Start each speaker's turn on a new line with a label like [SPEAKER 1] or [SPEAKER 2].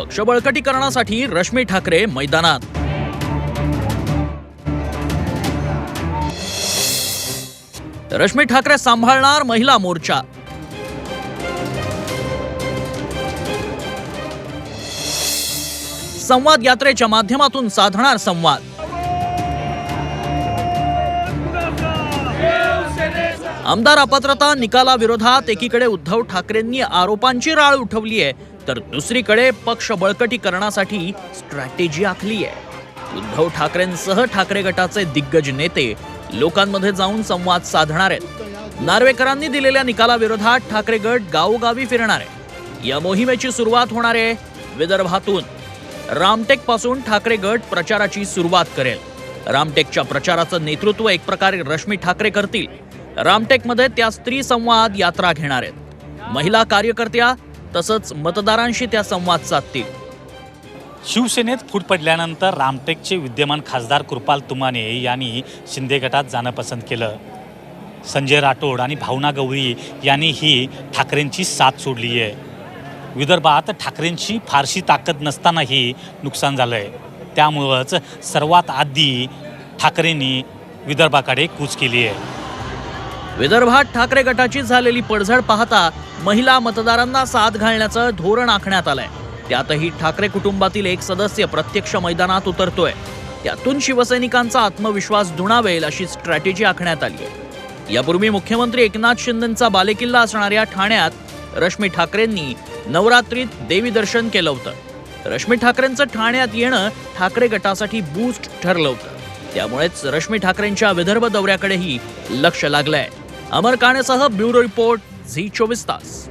[SPEAKER 1] पक्ष बळकटीकरणासाठी रश्मी ठाकरे मैदानात. रश्मी ठाकरे सांभाळणार महिला मोर्चा. संवाद यात्रेच्या माध्यमातून साधणार संवाद. आमदार अपात्रता निकालाविरोधात एकीकडे उद्धव ठाकरेंनी आरोपांची राळ उठवली आहे तर दुसरीकडे पक्ष बळकटीकरणासाठी स्ट्रॅटेजी आखली आहे. उद्धव ठाकरेंसह ठाकरे गटाचे दिग्गज नेते लोकांमध्ये जाऊन संवाद साधणार आहेत. नार्वेकरांनी दिलेल्या निकालाविरोधात ठाकरे गट गावोगावी फिरणार आहे. या मोहिमेची सुरुवात होणार आहे विदर्भातून. रामटेकपासून ठाकरे गट प्रचाराची सुरुवात करेल. रामटेकच्या प्रचाराचं नेतृत्व एक प्रकारे रश्मी ठाकरे करतील. रामटेकमध्ये त्या स्त्री संवाद यात्रा घेणार आहेत. महिला कार्यकर्त्या तसंच मतदारांशी त्या संवाद साधतील.
[SPEAKER 2] शिवसेनेत फूट पडल्यानंतर रामटेकचे विद्यमान खासदार कृपाल तुमाने यांनी शिंदे गटात जाणं पसंत केलं. संजय राठोड आणि भावना गवळी यांनी ही ठाकरेंची साथ सोडली आहे. विदर्भात ठाकरेंची फारशी ताकद नसतानाही नुकसान झालं आहे त्यामुळंच सर्वात आधी ठाकरेंनी विदर्भाकडे कूच केली आहे.
[SPEAKER 1] विदर्भात ठाकरे गटाची झालेली पडझड पाहता महिला मतदारांना साथ घालण्याचं धोरण आखण्यात आलंय. त्यातही ठाकरे कुटुंबातील एक सदस्य प्रत्यक्ष मैदानात उतरतोय. त्यातून शिवसैनिकांचा आत्मविश्वास दुणावेल अशी स्ट्रॅटेजी आखण्यात आली आहे यापूर्वी मुख्यमंत्री एकनाथ शिंदेचा बालेकिल्ला असणाऱ्या ठाण्यात रश्मी ठाकरेंनी नवरात्रीत देवी दर्शन केलं होतं. रश्मी ठाकरेंचं ठाण्यात येणं ठाकरे गटासाठी बूस्ट ठरलं होतं. त्यामुळेच रश्मी ठाकरेंच्या विदर्भ दौऱ्याकडेही लक्ष लागलंय. अमर काणेसह ब्युरो रिपोर्ट झी चोवीस तास.